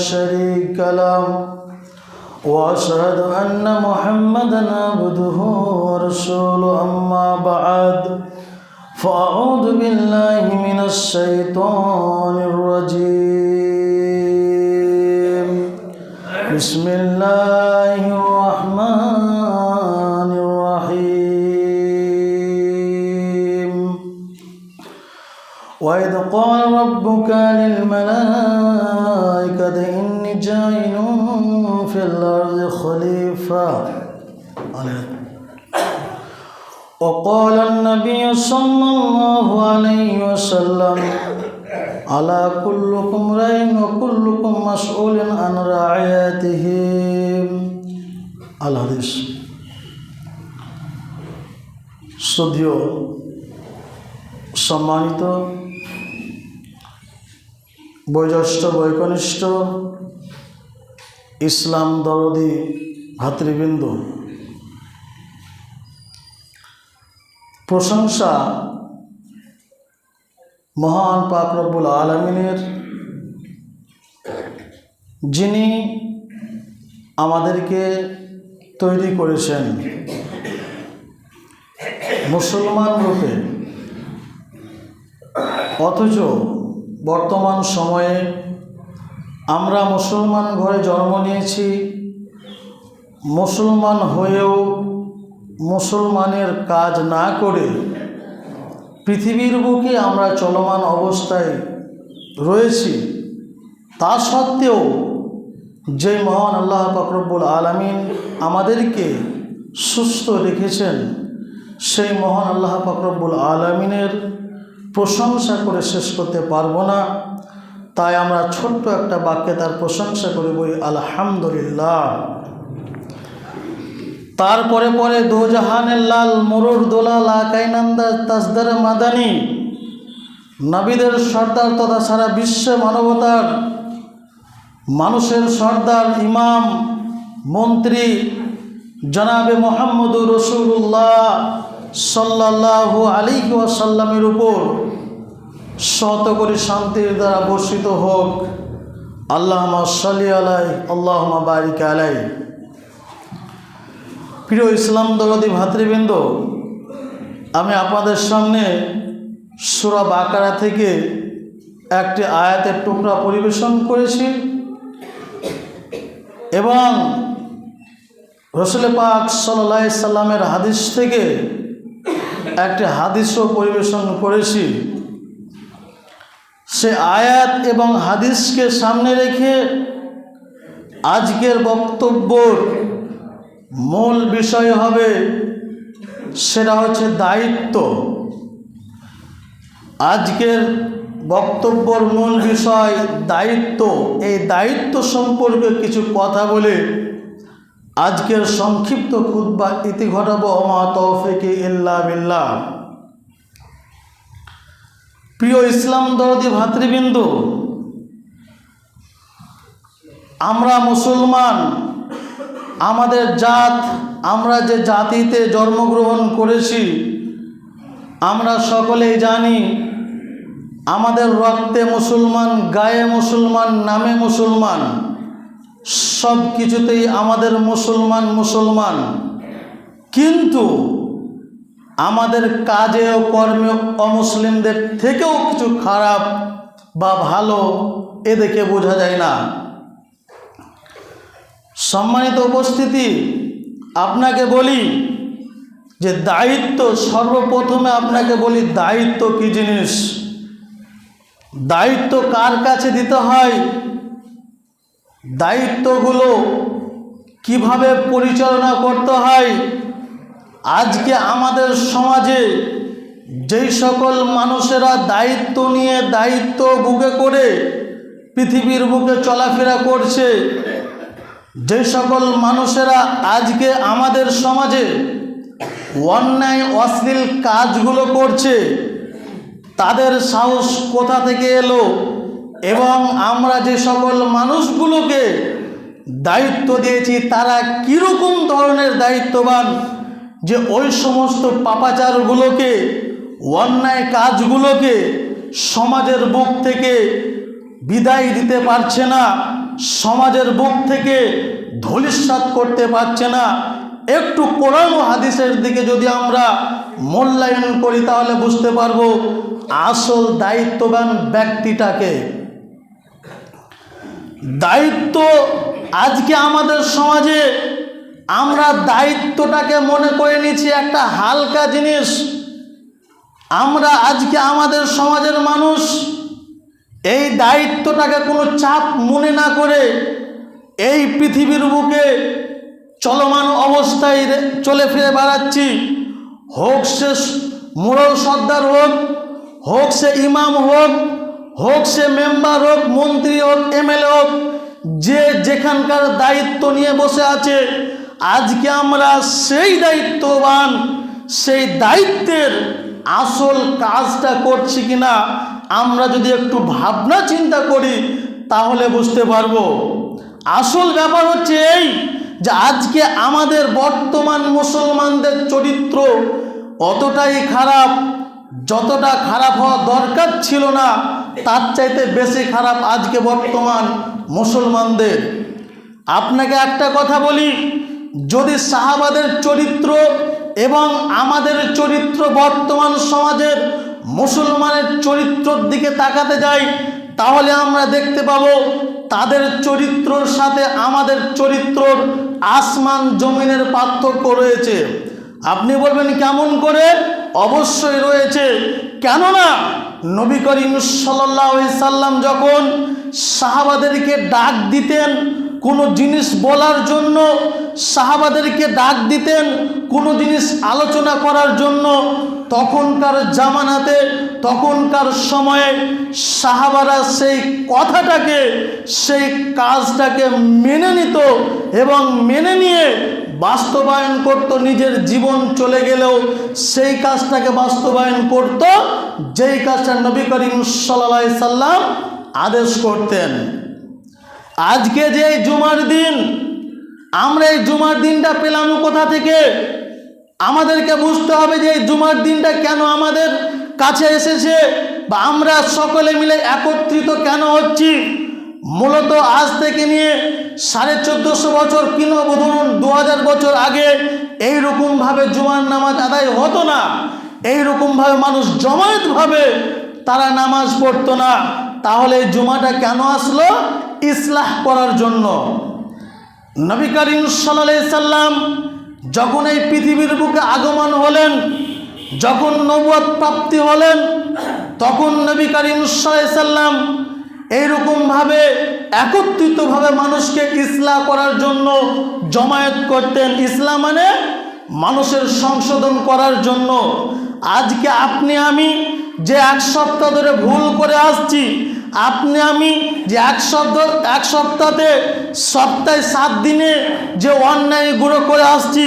شريك له. وأشهد أن محمدا عبده ورسوله. أما بعد فأعوذ بالله من الشيطان الرجيم. بسم الله الرحمن الرحيم. وإذ قال ربك للملائكة إني جاعل في الأرض خليفة وقال النبي صلى الله عليه وسلم على كلكم راع وكلكم مسؤول عن رعيته الحديث শ্রদ্ধেয় সম্মানিত বয়োজ্যেষ্ঠ বৈকনিষ্ঠ ইসলাম দরদি ভাতৃবৃন্দ। প্রশংসা মহান পাকরব্বুল আলমিনের, যিনি আমাদেরকে তৈরি করেছেন মুসলমান রূপে। অথচ বর্তমান সময়ে আমরা মুসলমান ঘরে জন্ম নিয়েছি, মুসলমান হয়েও মুসলমানের কাজ না করে পৃথিবীর বুকে আমরা চলমান অবস্থায় রয়েছি। তা সত্ত্বেও যে মহান আল্লাহ ফকরবুল আলমিন আমাদেরকে সুস্থ রেখেছেন, সেই মহান আল্লাহ ফকরবুল আলমিনের প্রশংসা করে শেষ করতে পারব না। তাই আমরা ছোট্ট একটা বাক্যে তার প্রশংসা করে বলি, আলহামদুলিল্লাহ। তারপরে পরে, দোজাহানের লাল মরুর দোলাল আকাইনান্দা তাজদার মাদানি। নাবিদের সর্দার তথা সারা বিশ্ব মানবতার মানুষের সর্দার, ইমাম, মন্ত্রী, জনাবে মোহাম্মদুর রসুল্লাহ সাল্লাহ আলী ওয়াসাল্লামের উপর শত করে শান্তির দ্বারা বর্ষিত হোক। আল্লাহ সাল্লি আলাই আল্লাহ বারিক আলাই। প্রিয় ইসলাম দরদি ভাতৃবৃন্দ, আমি আপনাদের সামনে সুরা বাকারা থেকে একটি আয়াতের টুকরা পরিবেশন করেছি এবং রসুল পাক সাল্লাহ সাল্লামের হাদিস থেকে একটি হাদিসও পরিবেশন করেছি। সে আয়াত এবং হাদিসকে সামনে রেখে আজকের বক্তব্যর মূল বিষয় হবে, সেটা হচ্ছে দায়িত্ব। আজকের বক্তব্যর মূল বিষয় দায়িত্ব। এই দায়িত্ব সম্পর্কে কিছু কথা বলে আজকের সংক্ষিপ্ত খুদ্া ইতি ঘটাবো অমা তৌফিকে ইল্লা বিল্লাহ। প্রিয় ইসলাম দরদি ভাতৃবৃন্দ, আমরা মুসলমান, আমাদের জাত, আমরা যে জাতিতে জন্মগ্রহণ করেছি, আমরা সকলেই জানি আমাদের রক্তে মুসলমান, গায়ে মুসলমান, নামে মুসলমান। সব কিছুতেই আমাদের মুসলমান মুসলমান। কিন্তু আমাদের কাজে ও কর্মে অমুসলিমদের থেকেও কিছু খারাপ বা ভালো এ দেখে বোঝা যায় না। সম্মানিত উপস্থিতি, আপনাকে বলি যে দায়িত্ব, সর্বপ্রথমে আপনাকে বলি দায়িত্ব কী জিনিস? দায়িত্ব কার কাছে দিতে হয়? দায়িত্বগুলো কীভাবে পরিচালনা করতে হয়? আজকে আমাদের সমাজে যেই সকল মানুষেরা দায়িত্ব নিয়ে দায়িত্ব বুকে করে পৃথিবীর বুকে চলাফেরা করছে যে সকল মানুষেরা আজকে আমাদের সমাজে অন্যায়, অশ্লীল কাজগুলো করছে, তাদের সাহস কোথা থেকে এলো? এবং আমরা যে সকল মানুষগুলোকে দায়িত্ব দিয়েছি, তারা কীরকম ধরনের দায়িত্ববান যে ওই সমস্ত পাপাচারগুলোকে, অন্যায় কাজগুলোকে সমাজের বুক থেকে বিদায় দিতে পারছে না, সমাজের বুক থেকে ধলিস্বাদ করতে পারছে না। একটু কোরআন হাদিসের দিকে যদি আমরা মূল্যায়ন করি, তাহলে বুঝতে পারব আসল দায়িত্ববান ব্যক্তিটাকে দায়িত্ব আজকে আমাদের সমাজে আমরা দায়িত্বটাকে মনে করে নিচ্ছি একটা হালকা জিনিস। আমরা আজকে আমাদের সমাজের মানুষ এই দায়িত্বটাকে কোনো চাপ মনে না করে এই পৃথিবীর বুকে চলমান অবস্থায় চলে ফিরে বেড়াচ্ছি। হোক সে মোড়ল সর্দার হোক হোক সে ইমাম হোক হোক সে মেম্বার হোক, মন্ত্রী হোক, এমএলএ হোক, যে যেখানকার দায়িত্ব নিয়ে বসে আছে, আজকে আমরা সেই দায়িত্ববান, সেই দায়িত্বের আসল কাজটা করছি কিনা, আমরা যদি একটু ভাবনা চিন্তা করি, তাহলে বুঝতে পারব। আসল ব্যাপার হচ্ছে এই যে আজকে আমাদের বর্তমান মুসলমানদের চরিত্র অতটাই খারাপ, যতটা খারাপ হওয়া দরকার ছিল না তার চাইতে বেশি খারাপ আজকে বর্তমান মুসলমানদের। আপনাকে একটা কথা বলি, যদি সাহাবাদের চরিত্র এবং আমাদের চরিত্র বর্তমান সমাজের মুসলমানের চরিত্রর দিকে তাকাতে যাই, তাহলে আমরা দেখতে পাবো তাদের চরিত্রর সাথে আমাদের চরিত্রর আসমান জমিনের পার্থক্য রয়েছে। আপনি বলবেন, কেমন করে? অবশ্যই রয়েছে। কেননা নবী করিম সাল্লাহ সাল্লাম যখন সাহাবাদেরকে ডাক দিতেন কোনো জিনিস বলার জন্য সাহাবাদেরকে ডাক দিতেন, কোনো জিনিস আলোচনা করার জন্য, তখনকার জামানাতে, তখনকার সময়ে সাহাবারা সেই কথাটাকে, সেই কাজটাকে মেনে নিত এবং মেনে নিয়ে বাস্তবায়ন করত, নিজের জীবন চলে গেলেও সেই কাজটাকে বাস্তবায়ন করত, যেই কাজটা নবী করিম সাল্লা সাল্লাম আদেশ করতেন। আজকে যে এই জুমার দিন, আমরা এই জুমার দিনটা পেলাম কোথা থেকে? আমাদেরকে বুঝতে হবে যে এই জুমার দিনটা কেন আমাদের কাছে এসেছে বা আমরা সকলে মিলে একত্রিত কেন হচ্ছি? মূলত আজ থেকে নিয়ে সাড়ে চোদ্দোশো বছর কিংবা ধরুন দু হাজার বছর আগে এইরকমভাবে জুমার নামাজ আদায় হতো না। এইরকমভাবে মানুষ জমায়েতভাবে তারা নামাজ পড়তো না। তাহলে জুমাটা কেন আসলো? ইসলাহ করার জন্য। নবী করিম সাল্লাম যখন এই পৃথিবীর বুকে আগমন হলেন, যখন নবুয়ত প্রাপ্তি হলেন, তখন নবী করিম সাল্লাম এইরকমভাবে, একত্রিতভাবে মানুষকে ইসলাম করার জন্য জমায়েত করতেন। ইসলাম মানে মানুষের সংশোধন করার জন্য। আজকে আপনি, আমি যে এক সপ্তাহ ধরে ভুল করে আসছি, আপনি আমি যে এক সপ্তাহ, এক সপ্তাহে সপ্তাহে সাত দিনে যে অন্যায় অন্যায়গুলো করে আসছি,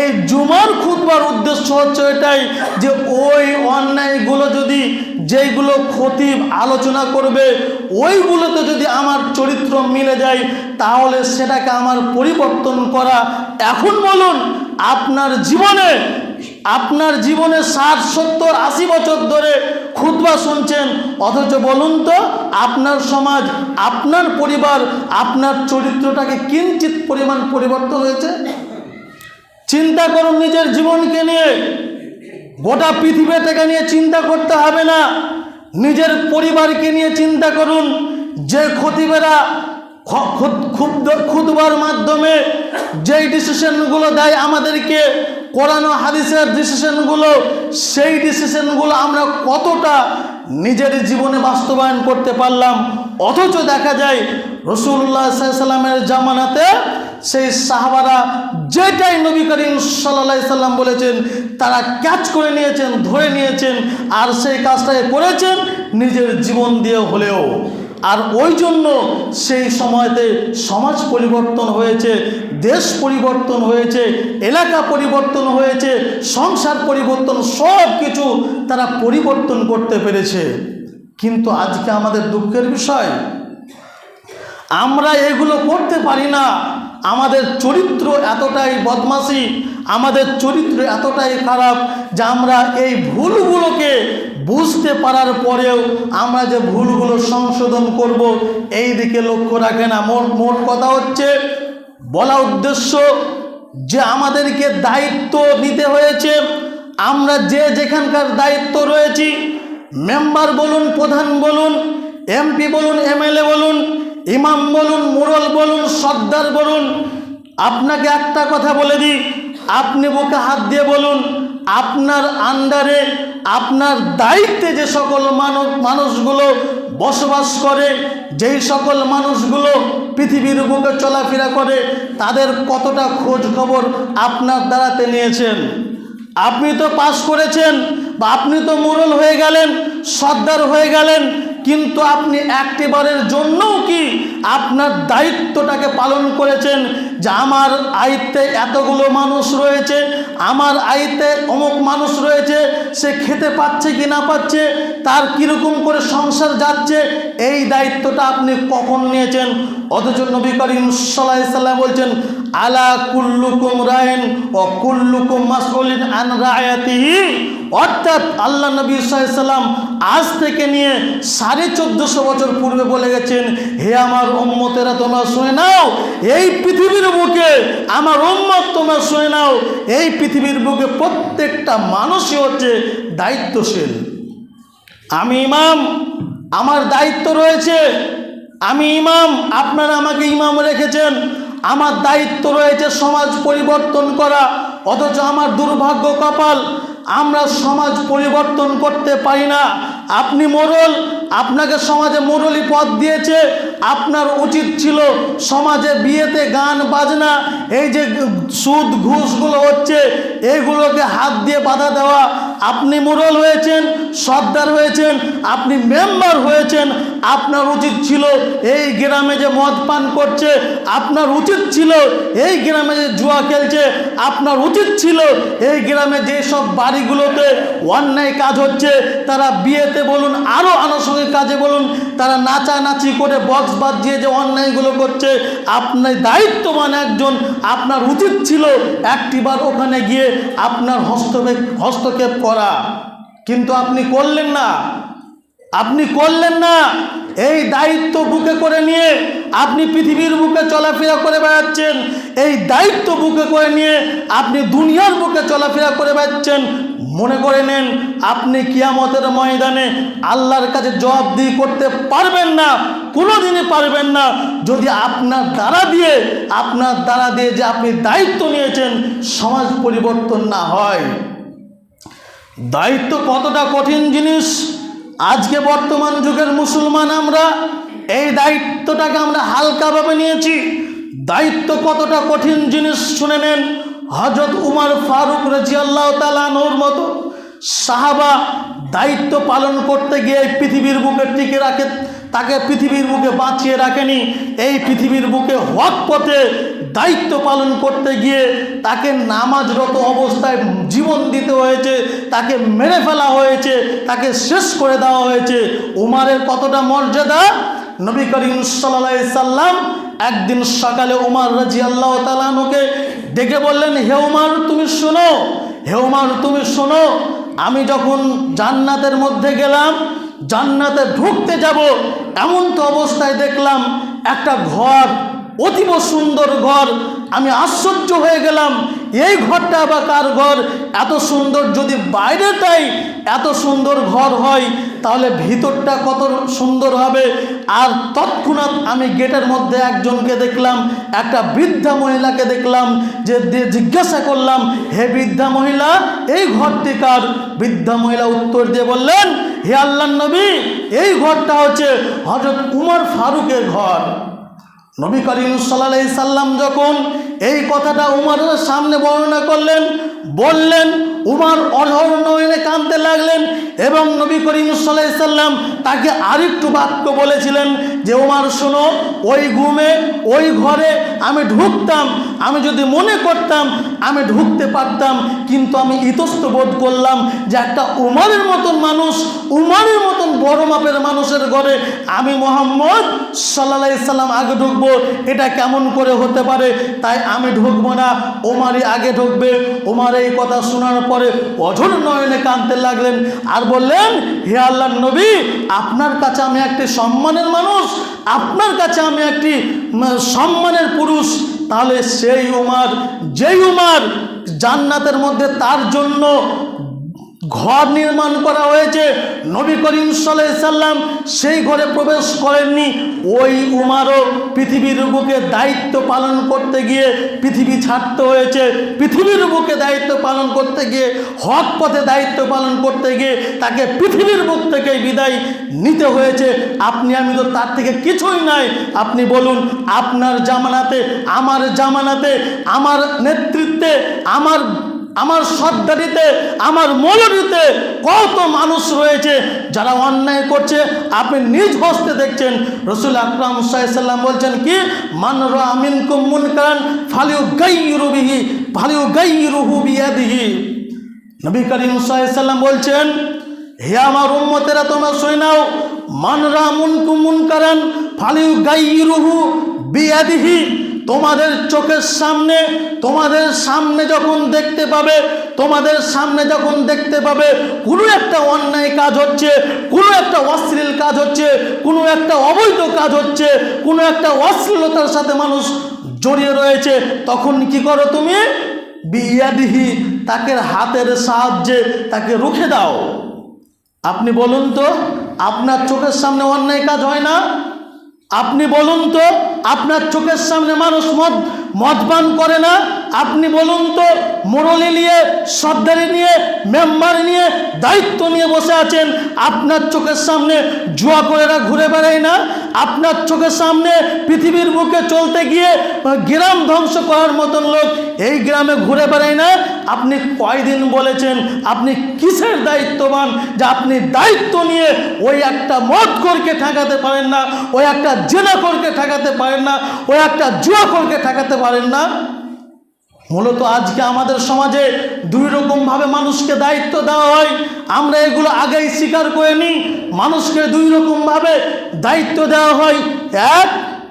এই জুমার খুদবার উদ্দেশ্য হচ্ছে এটাই যে ওই অন্যায়গুলো যদি যেইগুলো ক্ষতি আলোচনা করবে, ওইগুলোতে যদি আমার চরিত্র মিলে যায়, তাহলে সেটাকে আমার পরিবর্তন করা। এখন বলুন, আপনার জীবনে আপনার জীবনে ষাট, সত্তর, আশি বছর ধরে খুতবা শুনছেন, অথচ বলুন তো, আপনার সমাজ, আপনার পরিবার, আপনার চরিত্রটাকে কিঞ্চিত পরিমাণ পরিবর্তন হয়েছে? চিন্তা করুন নিজের জীবনকে নিয়ে। গোটা পৃথিবীটাকে নিয়ে চিন্তা করতে হবে না। নিজের পরিবারকে নিয়ে চিন্তা করুন। যে খতিবেরা খুদবার মাধ্যমে যেই ডিসিশনগুলো দেয় আমাদেরকে কোরআন হাদিসের ডিসিশনগুলো সেই ডিসিশনগুলো আমরা কতটা নিজের জীবনে বাস্তবায়ন করতে পারলাম? অথচ দেখা যায় রসুল্লাহ সাল্লামের জামানাতে সেই সাহাবারা যেটাই নবী করিম সাল্লাহ সাল্লাম বলেছেন, তারা ক্যাচ করে নিয়েছেন, ধরে নিয়েছেন, আর সেই কাজটাকে করেছেন নিজের জীবন দিয়ে হলেও। আর ওই জন্য সেই সময়তে সমাজ পরিবর্তন হয়েছে, দেশ পরিবর্তন হয়েছে, এলাকা পরিবর্তন হয়েছে, সংসার পরিবর্তন, সব কিছু তারা পরিবর্তন করতে পেরেছে। কিন্তু আজকে আমাদের দুঃখের বিষয়, আমরা এগুলো করতে পারি না। আমাদের চরিত্র এতটাই বদমাসি আমাদের চরিত্র এতটাই খারাপ যে আমরা এই ভুলগুলোকে বুঝতে পারার পরেও আমরা যে ভুলগুলো সংশোধন করব, এই দিকে লক্ষ্য রাখে না। মোট মোট কথা হচ্ছে, বলা উদ্দেশ্য যে আমাদেরকে দায়িত্ব নিতে হয়েছে। আমরা যে যেখানকার দায়িত্ব রয়েছি, মেম্বার বলুন, প্রধান বলুন, এমপি বলুন, এমএলএ বলুন ইমাম বলুন, মুরল বলুন, সর্দার বলুন, আপনাকে একটা কথা বলে দিই, আপনি বুকে হাত দিয়ে বলুন, আপনার আন্ডারে, আপনার দায়িত্বে যে সকল মানব মানুষগুলো বসবাস করে, যেই সকল মানুষগুলো পৃথিবীর বুকে চলাফেরা করে, তাদের কতটা খোঁজ খবর আপনার দ্বারাতে নিয়েছেন? আপনি তো পাশ করেছেন, বা আপনি তো মুরল হয়ে গেলেন, সর্দার হয়ে গেলেন কিন্তু আপনি একটিবারের জন্যও কি আপনার দায়িত্বটাকে পালন করেছেন যে আমার আয়ত্তে এতগুলো মানুষ রয়েছে, আমার আয়ত্তে অমুক মানুষ রয়েছে, সে খেতে পাচ্ছে কি না পাচ্ছে, তার কীরকম করে সংসার যাচ্ছে, এই দায়িত্বটা আপনি কখন নিয়েছেন? অথচ নবী করিম সাল্লাহ বলছেন আলা কুল্লুকুম রায়ন ও কুল্লুকুম মাসউলিন আন রায়াতিহি। অর্থাৎ আল্লাহ নবী সাল্লাম আজ থেকে নিয়ে সাড়ে চোদ্দশো বছর পূর্বে বলে গেছেন, হে আমার ওম্মতেরা তোমরা শুনে নাও, এই পৃথিবীর বুকে, আমার উম্মত তোমরা শুনে নাও, এই পৃথিবীর বুকে প্রত্যেকটা মানুষই হচ্ছে দায়িত্বশীল। আমি ইমাম, আমার দায়িত্ব রয়েছে, আমি ইমাম, আপনারা আমাকে ইমাম রেখেছেন আমার দায়িত্ব রয়েছে সমাজ পরিবর্তন করা, অথচ আমার দুর্ভাগ্য কপাল, আমরা সমাজ পরিবর্তন করতে পারি না। আপনি মোরল, আপনাকে সমাজে মোরলি পথ দিয়েছে। আপনার উচিত ছিল সমাজে বিয়েতে গান, বাজনা, এই যে সুদ, ঘুষগুলো হচ্ছে এইগুলোকে হাত দিয়ে বাধা দেওয়া। আপনি মোরল হয়েছেন, সর্দার হয়েছেন, আপনি মেম্বার হয়েছেন, আপনার উচিত ছিল এই গ্রামে যে মদ পান করছে, আপনার উচিত ছিল এই গ্রামে যে জুয়া খেলছে, আপনার উচিত ছিল এই গ্রামে যেসব বাড়িগুলোতে অন্যায় কাজ হচ্ছে, তারা বিয়েতে বলুন আরও আনুষঙ্গিক কাজে বলুন, তারা নাচানাচি করে বক্স বাজিয়ে যে অন্যায়গুলো করছে, আপনার দায়িত্ববান একজন, আপনার উচিত ছিল একটিবার ওখানে গিয়ে আপনার হস্তক্ষেপ হস্তক্ষেপ করা। কিন্তু আপনি করলেন না। আপনি করলেন না। এই দায়িত্ব বুকে করে নিয়ে আপনি পৃথিবীর বুকে চলাফেরা করে বেড়াচ্ছেন। এই দায়িত্ব বুকে করে নিয়ে আপনি দুনিয়ার বুকে চলাফেরা করে বেড়াচ্ছেন। মনে করে নেন, আপনি কিয়ামতের ময়দানে আল্লাহর কাছে জবাবদিহি করতে পারবেন না, কোনোদিনই পারবেন না। যদি আপনার দ্বারা দিয়ে, আপনার দ্বারা দিয়ে যে আপনি দায়িত্ব নিয়েছেন, সমাজ পরিবর্তন না হয়। দায়িত্ব কতটা কঠিন জিনিস? আজকে বর্তমান যুগের মুসলমান আমরা এই দায়িত্বটাকে আমরা হালকাভাবে নিয়েছি। দায়িত্ব কতটা কঠিন জিনিস শুনে নেন। হজরত উমার ফারুক রাজি আল্লাহ তালানোর মতো সাহাবা দায়িত্ব পালন করতে গিয়ে পৃথিবীর বুকে টিকে রাখে, তাকে পৃথিবীর বুকে বাঁচিয়ে রাখেনি। এই পৃথিবীর বুকে হক পথে দায়িত্ব পালন করতে গিয়ে তাকে নামাজরত অবস্থায় জীবন দিতে হয়েছে, তাকে মেরে ফেলা হয়েছে, তাকে শেষ করে দেওয়া হয়েছে। উমারের কতটা মর্যাদা? নবী করিম সাল্লা সাল্লাম একদিন সকালে উমার রাজি আল্লাহ তালানুকে ডেকে বললেন, হে উমার, তুমি শোনো, হে উমার, তুমি শোনো, আমি যখন জান্নাতের মধ্যে গেলাম, জান্নাতে ঢুকতে যাব, এমন তো অবস্থায় দেখলাম একটা ঘর অতীব সুন্দর ঘর। আমি আশ্চর্য হয়ে গেলাম, এই ঘরটা বা কার ঘর? এত সুন্দর যদি বাইরেটাই এত সুন্দর ঘর হয়, তাহলে ভিতরটা কত সুন্দর হবে। আর তৎক্ষণাৎ আমি গেটের মধ্যে একজনকে দেখলাম, একটা বৃদ্ধা মহিলাকে দেখলাম, যে জিজ্ঞাসা করলাম, হে বৃদ্ধা মহিলা, এই ঘরটি কার? বৃদ্ধা মহিলা উত্তর দিয়ে বললেন, হে আল্লাহ নবী, এই ঘরটা হচ্ছে হজরত উমর ফারুকের ঘর। নবী করিম সাল্লাহ সাল্লাম যখন এই কথাটা উমারের সামনে বর্ণনা করলেন, বললেন, উমার অঝর নয়নে কাঁদতে লাগলেন এবং নবী করিম সাল্লাম তাকে আরেকটু বাক্য বলেছিলেন যে, উমার, শোনো, ওই ঘুমে, ওই ঘরে আমি ঢুকতাম, আমি যদি মনে করতাম আমি ঢুকতে পারতাম, কিন্তু আমি ইতস্ত বোধ করলাম যে একটা উমারের মতন মানুষ, উমারের মতন বড় মাপের মানুষের ঘরে আমি মোহাম্মদ সাল্লাহ সাল্লাম আগে ঢুকবো, এটা কেমন করে হতে পারে? তাই আমি ঢুকবো না, ওমারই আগে ঢুকবে। ওমার এই কথা শোনার পরে অঝর নয়নে কাঁদতে লাগলেন আর বললেন, হে আল্লাহ নবী, আপনার কাছে আমি একটি সম্মানের মানুষ, আপনার কাছে আমি একটি সম্মানের পুরুষ। তাহলে সেই উমার, যেই উমার জান্নাতের মধ্যে তার জন্য ঘর নির্মাণ করা হয়েছে। নবী করিম সাল্লাম সেই ঘরে প্রবেশ করেননি। ওই উমারও পৃথিবীর বুকে দায়িত্ব পালন করতে গিয়ে পৃথিবী ছাড়তে হয়েছে। পৃথিবীর বুকে দায়িত্ব পালন করতে গিয়ে, হক পথে দায়িত্ব পালন করতে গিয়ে তাকে পৃথিবীর বুক থেকে বিদায় নিতে হয়েছে। আপনি, আমি তো তার থেকে কিছুই নাই। আপনি বলুন, আপনার জামানাতে, আমার জামানাতে, আমার নেতৃত্বে, আমার আমার সর্দারিতে আমার মৌলরিতে কত মানুষ রয়েছে যারা অন্যায় করছে। আপনি নিজ হস্তে দেখছেন, রসুল আকরাম সাল্লাম বলছেন কি, মান আমিন কুমুন কারণ ফালিউ গাই রুবিহি ফালিউ গাই রুহু বিয়াদিহি। নবী করিম সাল্লাম বলছেন, হে আমার উম্মতেরা, তোমরা শুনে নাও, মান রামুন কুমুন কারণ ফালিউ গাই রুহু বিয়াদিহি। তোমাদের চোখের সামনে, তোমাদের সামনে যখন দেখতে পাবে, তোমাদের সামনে যখন দেখতে পাবে, কোনো একটা অন্যায় কাজ হচ্ছে, কোনো একটা অশ্লীল কাজ হচ্ছে, কোনো একটা অবৈধ কাজ হচ্ছে, কোনো একটা অশ্লীলতার সাথে মানুষ জড়িয়ে রয়েছে, তখন কি করো তুমি? বিয়াদিহি তাকে হাতের সাহায্যে তাকে রুখে দাও। আপনি বলুন তো, আপনার চোখের সামনে অন্যায় কাজ হয় না? আপনি বলুন তো আপনার চোখের সামনে মানুষ মদ মদ পান করে না? আপনি বলুন তো, মুরলি নিয়ে, সর্দারি নিয়ে, মেম্বার নিয়ে দায়িত্ব নিয়ে বসে আছেন, আপনার চোখের সামনে জুয়া করেরা ঘুরে বেড়ায় না? আপনার চোখের সামনে পৃথিবীর বুকে চলতে গিয়ে গ্রাম ধ্বংস করার মতন লোক এই গ্রামে ঘুরে বেড়ায় না? আপনি কয়দিন বলেছেন, আপনি কিসের দায়িত্ববান যে আপনি দায়িত্ব নিয়ে ওই একটা মদ করকে ঠেকাতে পারেন না, ওই একটা জেনা করকে ঠেকাতে পারেন না, ওই একটা জুয়া করকে ঠেকাতে পারেন না? মূলত আজকে আমাদের সমাজে দুই রকমভাবে মানুষকে দায়িত্ব দেওয়া হয়। আমরা এগুলো আগেই স্বীকার করে নিই। মানুষকে দুই রকমভাবে দায়িত্ব দেওয়া হয়। এক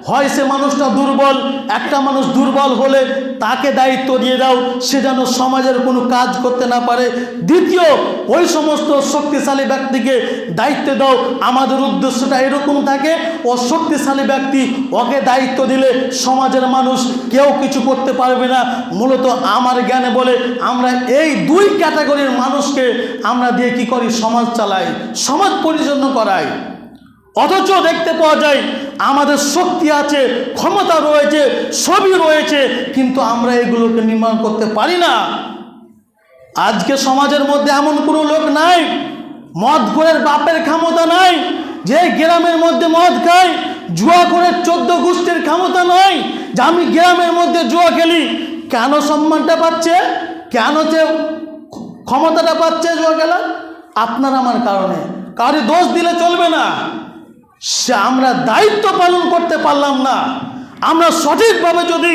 হয় সে মানুষটা দুর্বল, একটা মানুষ দুর্বল হলে তাকে দায়িত্ব দিয়ে দাও, সে যেন সমাজের কোনো কাজ করতে না পারে। দ্বিতীয়, ওই সমস্ত শক্তিশালী ব্যক্তিকে দায়িত্ব দাও। আমাদের উদ্দেশ্যটা এরকম থাকে, ও শক্তিশালী ব্যক্তি, ওকে দায়িত্ব দিলে সমাজের মানুষ কেউ কিছু করতে পারবে না। মূলত আমার জ্ঞানে বলে, আমরা এই দুই ক্যাটাগরির মানুষকে আমরা দিয়ে কি করি? সমাজ চালাই, সমাজ পরিচালনা করাই। অথচ দেখতে পাওয়া যায় আমাদের শক্তি আছে, ক্ষমতা রয়েছে, সবই রয়েছে, কিন্তু আমরা এগুলোকে নির্মাণ করতে পারি না। আজকে সমাজের মধ্যে এমন কোনো লোক নাই, মদ ঘরের বাপের ক্ষমতা নাই, যে গ্রামের মধ্যে মদ খায়, জুয়া করে চোদ্দ গোষ্ঠীর ক্ষমতা নয় যে আমি গ্রামের মধ্যে জুয়া খেলি, কেন সম্মানটা পাচ্ছে? কেন যে ক্ষমতাটা পাচ্ছে জুয়া খেলা আপনার আমার কারণে। কারি দোষ দিলে চলবে না। সে আমরা দায়িত্ব পালন করতে পারলাম না। আমরা সঠিকভাবে যদি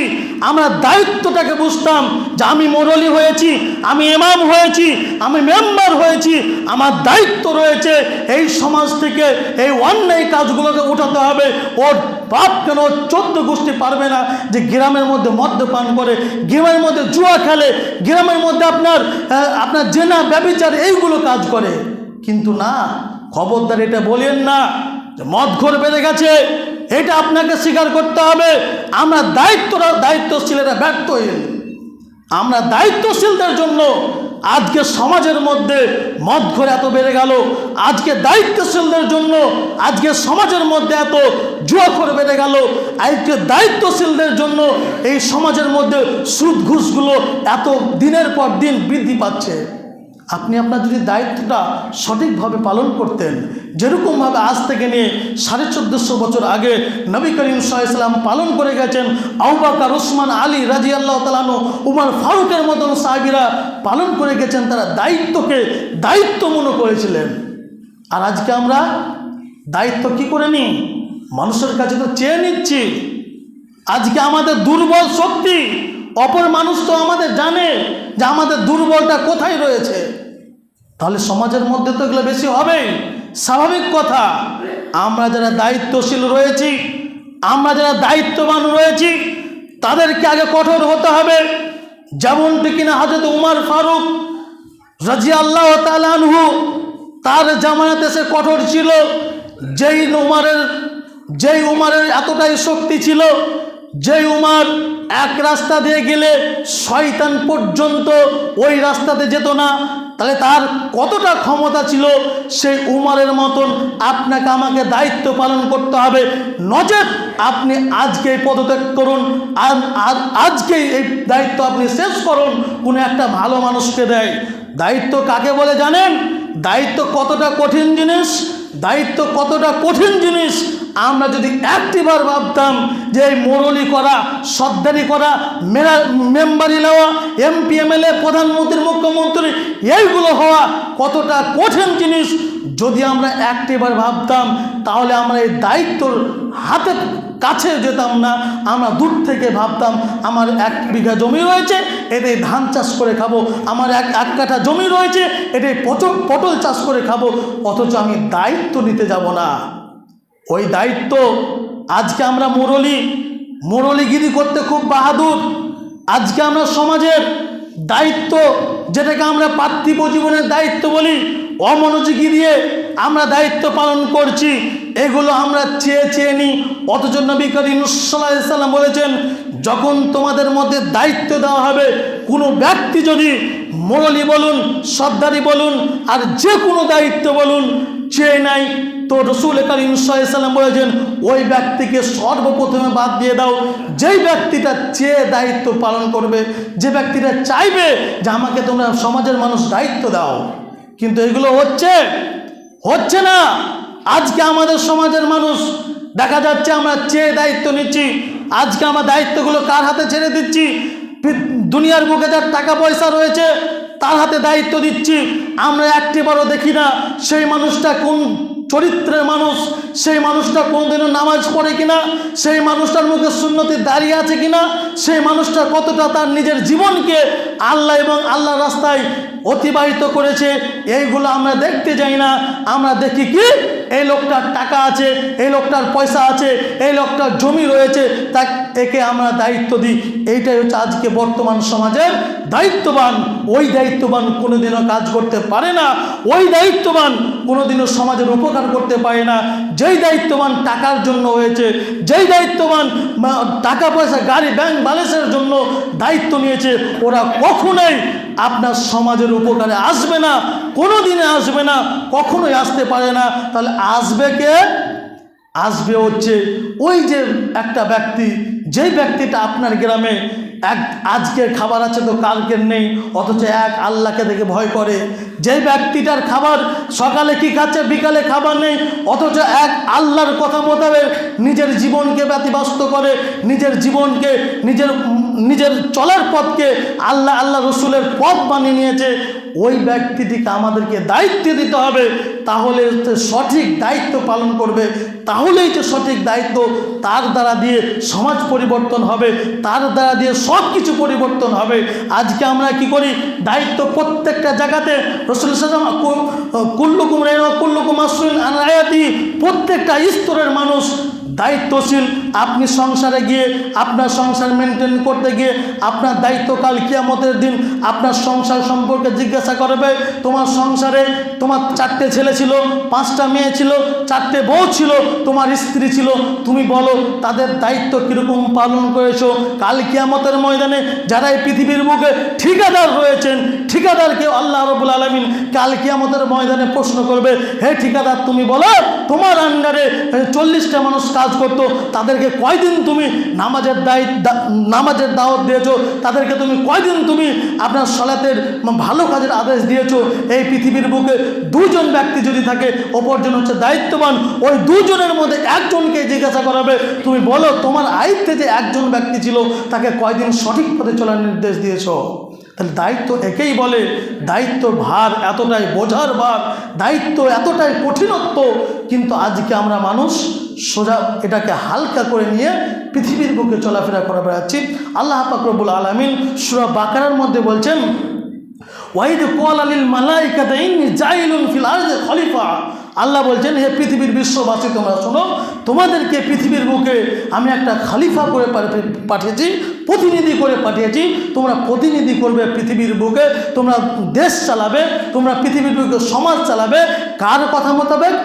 আমরা দায়িত্বটাকে বুঝতাম যে আমি মোরলি হয়েছি, আমি এমাম হয়েছি, আমি মেম্বার হয়েছি, আমার দায়িত্ব রয়েছে, এই সমাজ থেকে এই অন্যায় কাজগুলোকে উঠাতে হবে। ওর বাপ কেন চোদ্দ গোষ্ঠী পারবে না যে গ্রামের মধ্যে মদ্যপান করে, গ্রামের মধ্যে জুয়া খেলে, গ্রামের মধ্যে আপনার আপনার জেনা ব্যবিচার এইগুলো কাজ করে? কিন্তু না, খবরদার এটা বলেন না। মদ ঘর বেড়ে গেছে, এটা আপনাকে স্বীকার করতে হবে। আমরা দায়িত্বরা দায়িত্বশীলেরা ব্যর্থ হয়ে আমরা দায়িত্বশীলদের জন্য আজকে সমাজের মধ্যে মদ ঘর এত বেড়ে গেল। আজকে দায়িত্বশীলদের জন্য, আজকে সমাজের মধ্যে এত জুয়াখোর বেড়ে গেল। আজকে দায়িত্বশীলদের জন্য এই সমাজের মধ্যে সুদ ঘুষগুলো এত দিনের পর দিন বৃদ্ধি পাচ্ছে। আপনি আপনার যদি দায়িত্বটা সঠিকভাবে পালন করতেন, যেরকমভাবে আজ থেকে নিয়ে সাড়ে চোদ্দোশো বছর আগে নবী করিম সাল্লাম পালন করে গেছেন আউবাকার ওসমান আলী রাজি আল্লাহ তালানো উমার ফারুকের মতন সাহাবিরা পালন করে গেছেন, তারা দায়িত্বকে দায়িত্ব মনে করেছিলেন। আর আজকে আমরা দায়িত্ব কি করে নিই? মানুষের কাছে তো চেয়ে নিচ্ছি। আজকে আমাদের দুর্বল শক্তি, অপর মানুষ তো আমাদের জানে যে আমাদের দুর্বলটা কোথায় রয়েছে। তাহলে সমাজের মধ্যে তো এগুলো বেশি হবেই। স্বাভাবিক কথা, আমরা যারা দায়িত্বশীল রয়েছি, আমরা যারা দায়িত্ববান রয়েছি, তাদেরকে আগে কঠোর হতে হবে। যেমনটি কিনা হজরত উমার ফারুক রাজি আল্লাহ তালানহু তার জামায়াতে সে কঠোর ছিল, যেই উমারের যেই উমারের এতটাই শক্তি ছিল যেই উমার এক রাস্তা দিয়ে গেলে শয়তান পর্যন্ত ওই রাস্তাতে যেত না, তাহলে তার কতটা ক্ষমতা ছিল? সেই উমারের মতন আপনাকে আমাকে দায়িত্ব পালন করতে হবে। নচেত আপনি আজকেই পদত্যাগ করুন আর আজকেই এই দায়িত্ব আপনি শেষ করুন, কোনো একটা ভালো মানুষকে দেয়। দায়িত্ব কাকে বলে জানেন? দায়িত্ব কতটা কঠিন জিনিস? দায়িত্ব কতটা কঠিন জিনিস, আমরা যদি একটিবার ভাবতাম যে এই মোরলি করা, সর্দারি করা মেম্বারি নেওয়া, এমপি, এমএলএ, প্রধানমন্ত্রী, মুখ্যমন্ত্রী, এইগুলো হওয়া কতটা কঠিন জিনিস, যদি আমরা একটিবার ভাবতাম, তাহলে আমরা এই দায়িত্বর হাতে কাছে যেতাম না। আমরা দূর থেকে ভাবতাম, আমার এক বিঘা জমি রয়েছে এটাই ধান চাষ করে খাব। আমার এক এক কাঠা জমি রয়েছে এটাই পটল পটল চাষ করে খাব। অথচ আমি দায়িত্ব নিতে যাব না। ওই দায়িত্ব আজকে আমরা মুরলি, মুরলিগিরি করতে খুব বাহাদুর। আজকে আমরা সমাজের দায়িত্ব, যেটাকে আমরা পার্থিব জীবনের দায়িত্ব বলি, অমনোযোগী দিয়ে আমরা দায়িত্ব পালন করছি। এগুলো আমরা চেয়ে চেয়ে নিই। অথচ নবী করিম সাল্লাম বলেছেন, যখন তোমাদের মধ্যে দায়িত্ব দেওয়া হবে, কোনো ব্যক্তি যদি মোরলি বলুন, সর্দারি বলুন, আর যে কোনো দায়িত্ব বলুন চেয়ে নাই। তো রসুল করিম সাল্লাম বলেছেন, ওই ব্যক্তিকে সর্বপ্রথমে বাদ দিয়ে দাও। যেই ব্যক্তিটা চেয়ে দায়িত্ব পালন করবে, যে ব্যক্তিটা চাইবে যে আমাকে তোমরা সমাজের মানুষ দায়িত্ব দাও। কিন্তু এগুলো হচ্ছে হচ্ছে না। আজকে আমাদের সমাজের মানুষ, দেখা যাচ্ছে আমরা চেয়ে দায়িত্ব নিচ্ছি। আজকে আমার দায়িত্বগুলো কার হাতে ছেড়ে দিচ্ছি? দুনিয়ার বুকে যার টাকা পয়সা রয়েছে, তার হাতে দায়িত্ব দিচ্ছি। আমরা একটি একটিবারও দেখি না, সেই মানুষটা কোন চরিত্রের মানুষ, সেই মানুষটা কোনোদিনও নামাজ পড়ে কিনা, সেই মানুষটার মুখে সুন্নতি দাঁড়িয়ে আছে কিনা, সেই মানুষটা কতটা তার নিজের জীবনকে আল্লাহ এবং আল্লাহ রাস্তায় অতিবাহিত করেছে, এইগুলো আমরা দেখতে যাই না। আমরা দেখি কি? এই লোকটার টাকা আছে, এই লোকটার পয়সা আছে, এই লোকটার জমি রয়েছে তা একে আমরা দায়িত্ব দিই। এইটাই হচ্ছে আজকে বর্তমান সমাজের দায়িত্ববান। ওই দায়িত্ববান কোনোদিনও কাজ করতে পারে না। ওই দায়িত্ববান কোনোদিনও সমাজের উপকার করতে পারে না। যেই দায়িত্ববান টাকার জন্য হয়েছে, যেই দায়িত্ববান টাকা পয়সা, গাড়ি, ব্যাংক ব্যালেন্সের জন্য দায়িত্ব নিয়েছে, ওরা কখনোই আপনার সমাজের উপকারে আসবে না। কোনো দিনে আসবে না, কখনোই আসতে পারে না। তাহলে আসবে কে? আসবে হচ্ছে ওই যে একটা ব্যক্তি, যেই ব্যক্তিটা আপনার গ্রামে এক আজকের খাবার আছে তো কালকের নেই, অথচ এক আল্লাহকে দেখে ভয় করে। যেই ব্যক্তিটার খাবার সকালে কি খাচ্ছে, বিকালে খাবার নেই, অথচ এক আল্লাহর কথা মোতাবেক নিজের জীবনকে ব্যতিব্যস্ত করে, নিজের জীবনকে, নিজের নিজের চলার পথকে আল্লাহ আল্লাহ রসুলের পথ বানিয়ে নিয়েছে। ওই ব্যক্তিটিকে আমাদেরকে দায়িত্ব দিতে হবে, তাহলে সঠিক দায়িত্ব পালন করবে, তাহলেই যে সঠিক দায়িত্ব তার দ্বারা দিয়ে সমাজ পরিবর্তন হবে, তার দ্বারা দিয়ে সব কিছু পরিবর্তন হবে। আজকে আমরা কি করি? দায়িত্ব প্রত্যেকটা জায়গাতে, রসুল কুল্লুকুম রেন কুল্লুকুম আসুন আনায়াতি প্রত্যেকটা স্তরের মানুষ দায়িত্বশীল, আপনি সংসারে গিয়ে, আপনার সংসার মেনটেন করতে গিয়ে, আপনার দায়িত্বকাল কিয়ামতের দিন আপনার সংসার সম্পর্কে জিজ্ঞাসা করবে, তোমার সংসারে তোমার চারটে ছেলে ছিল, পাঁচটা মেয়ে ছিল, চারটে বউ ছিল, তোমার স্ত্রী ছিল, তুমি বলো তাদের দায়িত্ব কীরকম পালন করেছ? কাল কিয়ামতের ময়দানে যারা এই পৃথিবীর মুখে ঠিকাদার রয়েছেন ঠিকাদারকে আল্লাহ রবুল আলমিন কাল কিয়ামতের ময়দানে প্রশ্ন করবে, হে ঠিকাদার, তুমি বলো, তোমার আন্ডারে চল্লিশটা মানুষ কাজ কাজ করতো তাদেরকে কয়দিন তুমি নামাজের দায়িত্ব নামাজের দাওয়াত দিয়েছ, তাদেরকে তুমি কয়দিন তুমি আপনার সলাতের ভালো কাজের আদেশ দিয়েছ? এই পৃথিবীর বুকে দুজন ব্যক্তি যদি থাকে, অপরজন হচ্ছে দায়িত্ববান। ওই দুজনের মধ্যে একজনকে জিজ্ঞাসা করাবে, তুমি বলো, তোমার আয়ত্তে যে একজন ব্যক্তি ছিল, তাকে কয়দিন সঠিক পথে চলার নির্দেশ দিয়েছ? তাহলে দায়িত্ব একেই বলে, দায়িত্ব ভার এতটাই বোঝার ভার, দায়িত্ব এতটাই কঠিনত্ব। কিন্তু আজকে আমরা মানুষ সোজা এটাকে হালকা করে নিয়ে পৃথিবীর বুকে চলাফেরা করে বেড়াচ্ছি। আল্লাহ পাকরবুল আলমিন সুরা বাকারার মধ্যে বলছেন, ওয়াইদ কোয়াল আলিল মালাইকাতা খলিফা। আল্লাহ বলছেন, হে পৃথিবীর বিশ্ববাসী, তোমরা শোনো, তোমাদেরকে পৃথিবীর বুকে আমি একটা খালিফা করে পাঠিয়েছি। প্রতিনিধি করে পাঠিয়েছি, তোমরা প্রতিনিধি করবে পৃথিবীর বুকে, তোমরা দেশ চালাবে, তোমরা পৃথিবীর বুকে সমাজ চালাবে, কার কথা মোতাবেক?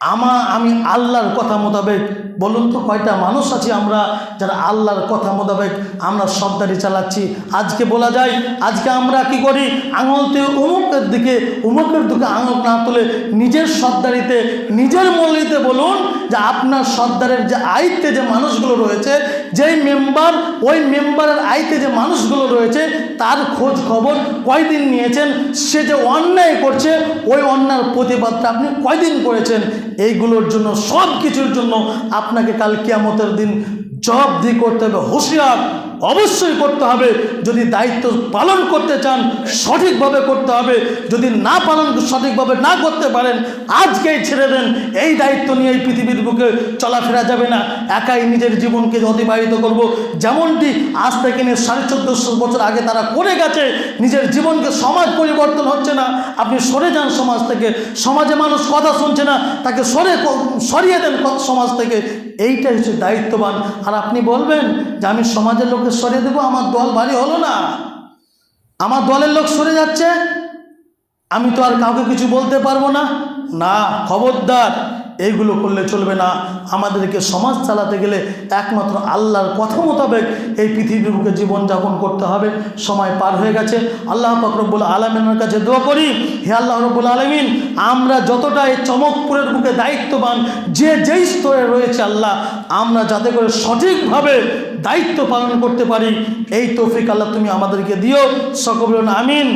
আমা, আমি আল্লাহর কথা মোতাবেক, বলুন তো কয়টা মানুষ আছি আমরা যারা আল্লাহর কথা মোতাবেক আমরা সর্দারি চালাচ্ছি? আজকে বলা যায়, আজকে আমরা কি করি? আঙুল থেকে উমুকের দিকে উমুকের দিকে আঙুল না তুলে নিজের সর্দারিতে নিজের মল্লিতে বলুন যে আপনার সর্দারের যে আয়ত্তে যে মানুষগুলো রয়েছে, যেই মেম্বার, ওই মেম্বারের আয়তে যে মানুষগুলো রয়েছে, তার খোঁজ খবর কয়দিন নিয়েছেন? সে যে অন্যায় করছে, ওই অন্যার প্রতিবাদটা আপনি কয়দিন করেছেন? এইগুলোর জন্য সব কিছুর জন্য আপনাকে কাল কিয়ামতের দিন জবাবদি করতে হবে। হুঁশিয়ার! অবশ্যই করতে হবে। যদি দায়িত্ব পালন করতে চান, সঠিকভাবে করতে হবে। যদি না পালন সঠিকভাবে না করতে পারেন, আজকেই ছেড়ে দেন। এই দায়িত্ব নিয়ে এই পৃথিবীর বুকে চলাফেরা যাবে না। একাই নিজের জীবনকে অতিবাহিত করব। যেমনটি আজ থেকে নিয়ে সাড়ে চোদ্দশো বছর আগে তারা করে গেছে, নিজের জীবনকে সমাজ পরিবর্তন হচ্ছে না। আপনি সরে যান সমাজ থেকে। সমাজে মানুষ কথা শুনছে না, তাকে সরে সরিয়ে দেন সমাজ থেকে। এইটাই হচ্ছে দায়িত্ববান। আর আপনি বলবেন যে আমি সমাজের লোককে সরিয়ে দেবো, আমার দল ভারী হলো না। আমার দলের লোক সরে যাচ্ছে, আমি তো আর কাউকে কিছু বলতে পারব না। না, খবরদার এইগুলো করলে চলবে না। আমাদেরকে সমাজ চালাতে গেলে একমাত্র আল্লাহর কথা মোতাবেক এই পৃথিবীর বুকে জীবনযাপন করতে হবে। সময় পার হয়ে গেছে। আল্লাহ ফকরবুল আলমিনের কাছে দোয়া করি, হে আল্লাহ রব্বুল আলমিন, আমরা যতটা এই চমকপুরের বুকে দায়িত্ববান, যে যেই স্তরে রয়েছে আল্লাহ, আমরা যাতে করে সঠিকভাবে দায়িত্ব পালন করতে পারি। এই তৌফিক আল্লাহ তুমি আমাদেরকে দিও। সকল আমিন।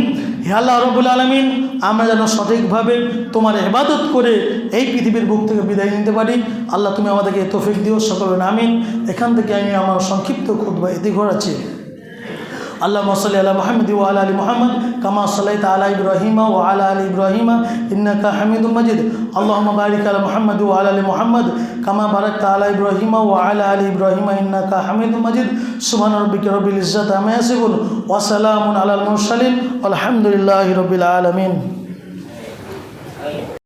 হে আল্লাহ রবুল আলমিন, আমরা যেন সঠিকভাবে তোমার হেবাদত করে এই পৃথিবীর বুক থেকে বিদায় নিতে পারি। আল্লাহ তুমি আমাদেরকে তোফিক দিও, সকলের আমিন এখান থেকে আমি আমার সংক্ষিপ্ত খুদ্ বা এদি ঘোরাচ্ছি। আল্লাহ মসলি আল্লাহ মোহাম্মদ ও আলা আলী মোহাম্মদ, কামা সাল্লাইত আলা ইব্রাহিমা ও আলা আলী ইব্রাহিমা, ইন্নাকা হামিদ মজিদ। আল্লাহ বারিক আলা মোহাম্মদ ও আলা আলী মোহাম্মদ, কামা বারাক আলা ইব্রাহিমা ও আলা আলী ইব্রাহিমা, ইন্নাকা হামিদ মজিদ। সুবহান রব্বিকা রবিল ইজ্জাত আমা ইয়াসিফুন, ওয়া সালামুন আলাল মুরসালিন আলহামদুলিল্লাহি রবিল আলামিন।